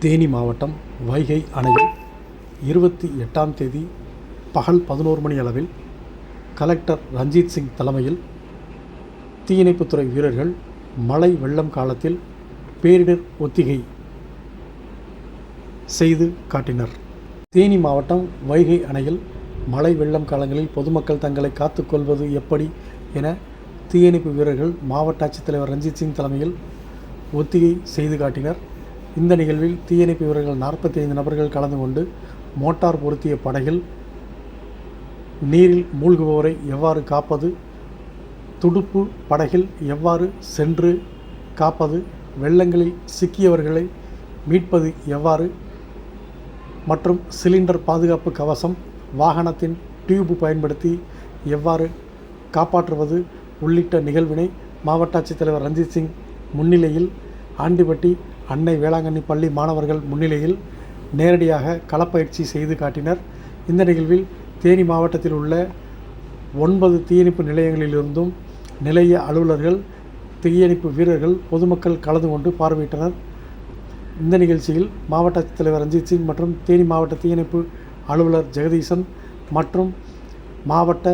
தேனி மாவட்டம் வைகை அணையில் இருபத்தி எட்டாம் தேதி பகல் பதினோரு மணி அளவில் கலெக்டர் ரஞ்சித் சிங் தலைமையில் தீயணைப்புத்துறை வீரர்கள் மழை வெள்ளம் காலத்தில் பேரிடர் ஒத்திகை செய்து காட்டினர். தேனி மாவட்டம் வைகை அணையில் மழை வெள்ளம் காலங்களில் பொதுமக்கள் தங்களை காத்துக்கொள்வது எப்படி என தீயணைப்பு வீரர்கள் மாவட்ட ஆட்சித்தலைவர் ரஞ்சித் சிங் தலைமையில் ஒத்திகை செய்து காட்டினர். இந்த நிகழ்வில் தீயணைப்பு வீரர்கள் நாற்பத்தி ஐந்து நபர்கள் கலந்து கொண்டு மோட்டார் பொருத்திய படகில் நீரில் மூழ்குபவரை எவ்வாறு காப்பது துடுப்பு படகில் எவ்வாறு சென்று காப்பது வெள்ளங்களில் சிக்கியவர்களை மீட்பது எவ்வாறு மற்றும் சிலிண்டர் பாதுகாப்பு கவசம் வாகனத்தின் டியூப் பயன்படுத்தி எவ்வாறு காப்பாற்றுவது உள்ளிட்ட நிகழ்வினை மாவட்ட ஆட்சித்தலைவர் ரஞ்சித் சிங் முன்னிலையில் ஆண்டிப்பட்டி அன்னை வேளாங்கண்ணி பள்ளி மாணவர்கள் முன்னிலையில் நேரடியாக களப்பயிற்சி செய்து காட்டினர். இந்த நிகழ்வில் தேனி மாவட்டத்தில் உள்ள ஒன்பது தீயணைப்பு நிலையங்களிலிருந்தும் நிலைய அலுவலர்கள் தீயணைப்பு வீரர்கள் பொதுமக்கள் கலந்து கொண்டு பார்வையிட்டனர். இந்த நிகழ்ச்சியில் மாவட்ட தலைவர் ரஞ்சித் சிங் மற்றும் தேனி மாவட்ட தீயணைப்பு அலுவலர் ஜெகதீசன் மற்றும் மாவட்ட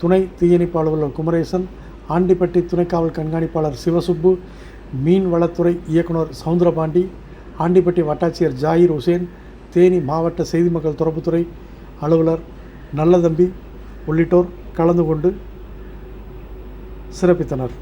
துணை தீயணைப்பு அலுவலர் குமரேசன் ஆண்டிப்பட்டி துணை காவல் கண்காணிப்பாளர் சிவசுப்பு மீன்வளத்துறை இயக்குனர் சவுந்தரபாண்டி ஆண்டிப்பட்டி வட்டாட்சியர் ஜாகிர் ஹுசேன் தேனி மாவட்ட செய்தி மக்கள் தொடர்புத்துறை அலுவலர் நல்லதம்பி உள்ளிட்டோர் கலந்து கொண்டு சிறப்பித்தனர்.